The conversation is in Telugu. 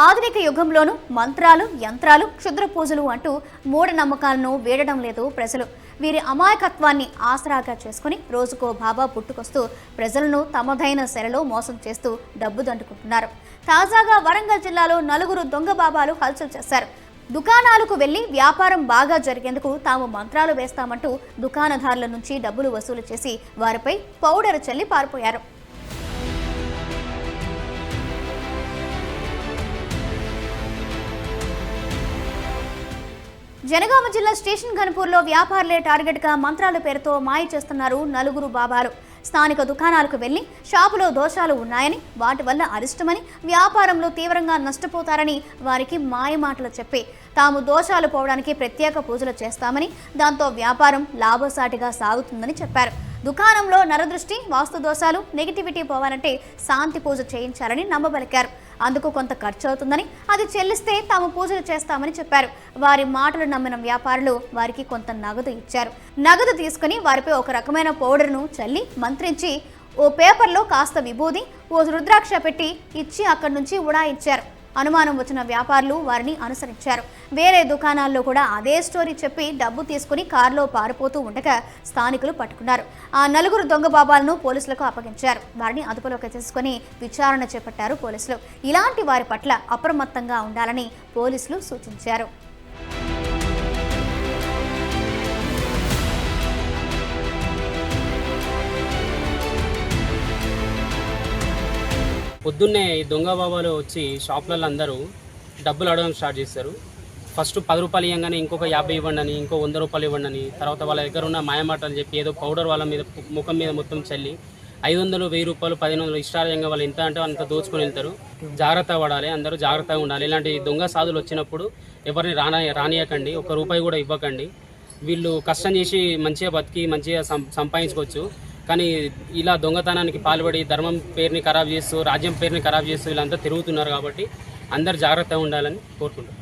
ఆధునిక యుగంలోనూ మంత్రాలు యంత్రాలు క్షుద్ర పూజలు అంటూ మూఢనమ్మకాలను వీడడం లేదు ప్రజలు. వీరి అమాయకత్వాన్ని ఆసరాగా చేసుకుని రోజుకో బాబా పుట్టుకొస్తూ ప్రజలను తమదైన శరలో మోసం చేస్తూ డబ్బు దండుకుంటున్నారు. తాజాగా వరంగల్ జిల్లాలో నలుగురు దొంగ బాబాలు హల్చల్ చేశారు. దుకాణాలకు వెళ్ళి వ్యాపారం బాగా జరిగేందుకు తాము మంత్రాలు వేస్తామంటూ దుకాణదారుల నుంచి డబ్బులు వసూలు చేసి వారిపై పౌడర్ చల్లి పారిపోయారు. జనగామ జిల్లా స్టేషన్ ఘనపూర్లో వ్యాపారులే టార్గెట్గా మంత్రాల పేరుతో మాయ చేస్తున్నారు నలుగురు బాబాలు. స్థానిక దుకాణాలకు వెళ్ళి షాపులో దోషాలు ఉన్నాయని వాటి వల్ల అరిష్టమని వ్యాపారంలో తీవ్రంగా నష్టపోతారని వారికి మాయ మాటలు చెప్పి తాము దోషాలు పోవడానికి ప్రత్యేక పూజలు చేస్తామని దాంతో వ్యాపారం లాభసాటిగా సాగుతుందని చెప్పారు. దుకాణంలో నరదృష్టి వాస్తు దోషాలు నెగిటివిటీ పోవాలంటే శాంతి పూజ చేయించాలని నమ్మబలికారు. అందుకు కొంత ఖర్చు అవుతుందని అది చెల్లిస్తే తాము పూజలు చేస్తామని చెప్పారు. వారి మాటలు నమ్మిన వ్యాపారులు వారికి కొంత నగదు ఇచ్చారు. నగదు తీసుకుని వారిపై ఒక రకమైన పౌడర్ను చల్లి మంత్రించి ఓ పేపర్లో కాస్త విభూది ఓ రుద్రాక్ష పెట్టి ఇచ్చి అక్కడి నుంచి ఉడాయించారు. అనుమానం వచ్చిన వ్యాపారులు వారిని అనుసరించారు. వేరే దుకాణాల్లో కూడా అదే స్టోరీ చెప్పి డబ్బు తీసుకుని కారులో పారిపోతూ ఉండగా స్థానికులు పట్టుకున్నారు. ఆ నలుగురు దొంగ బాబాలను పోలీసులకు అప్పగించారు. వారిని అదుపులోకి తీసుకుని విచారణ చేపట్టారు పోలీసులు. ఇలాంటి వారి పట్ల అప్రమత్తంగా ఉండాలని పోలీసులు సూచించారు. పొద్దున్నే ఈ దొంగ బాబాలు వచ్చి షాపులలో అందరూ డబ్బులు అడగడం స్టార్ట్ చేస్తారు ఫస్ట్ పది రూపాయలు ఇవ్వగానే ఇంకొక యాభై ఇవ్వండి అని ఇంకో వంద రూపాయలు ఇవ్వండి అని తర్వాత వాళ్ళ దగ్గర ఉన్న మాయమాటలు చెప్పి ఏదో పౌడర్ వాళ్ళ మీద ముఖం మీద మొత్తం చల్లి ఐదు వందలు వెయ్యి రూపాయలు పదిహేను వందలు ఇష్టారంగా వాళ్ళు ఎంత అంటే అంత దోచుకొని వెళ్తారు. జాగ్రత్త పడాలి అందరూ జాగ్రత్తగా ఉండాలి. ఇలాంటి దొంగ సాధులు వచ్చినప్పుడు ఎవరిని రానా రానియకండి ఒక రూపాయి కూడా ఇవ్వకండి. వీళ్ళు కష్టం చేసి మంచిగా బతికి మంచిగా సం సంపాదించుకోవచ్చు. కానీ ఇలా దొంగతనానికి పాల్పడి ధర్మం పేరుని ఖరాబ్ చేస్తూ రాజ్యం పేరుని ఖరాబ్ చేస్తూ వీళ్ళంతా తిరుగుతున్నారు కాబట్టి అందరు జాగ్రత్తగా ఉండాలని కోరుకుంటున్నాను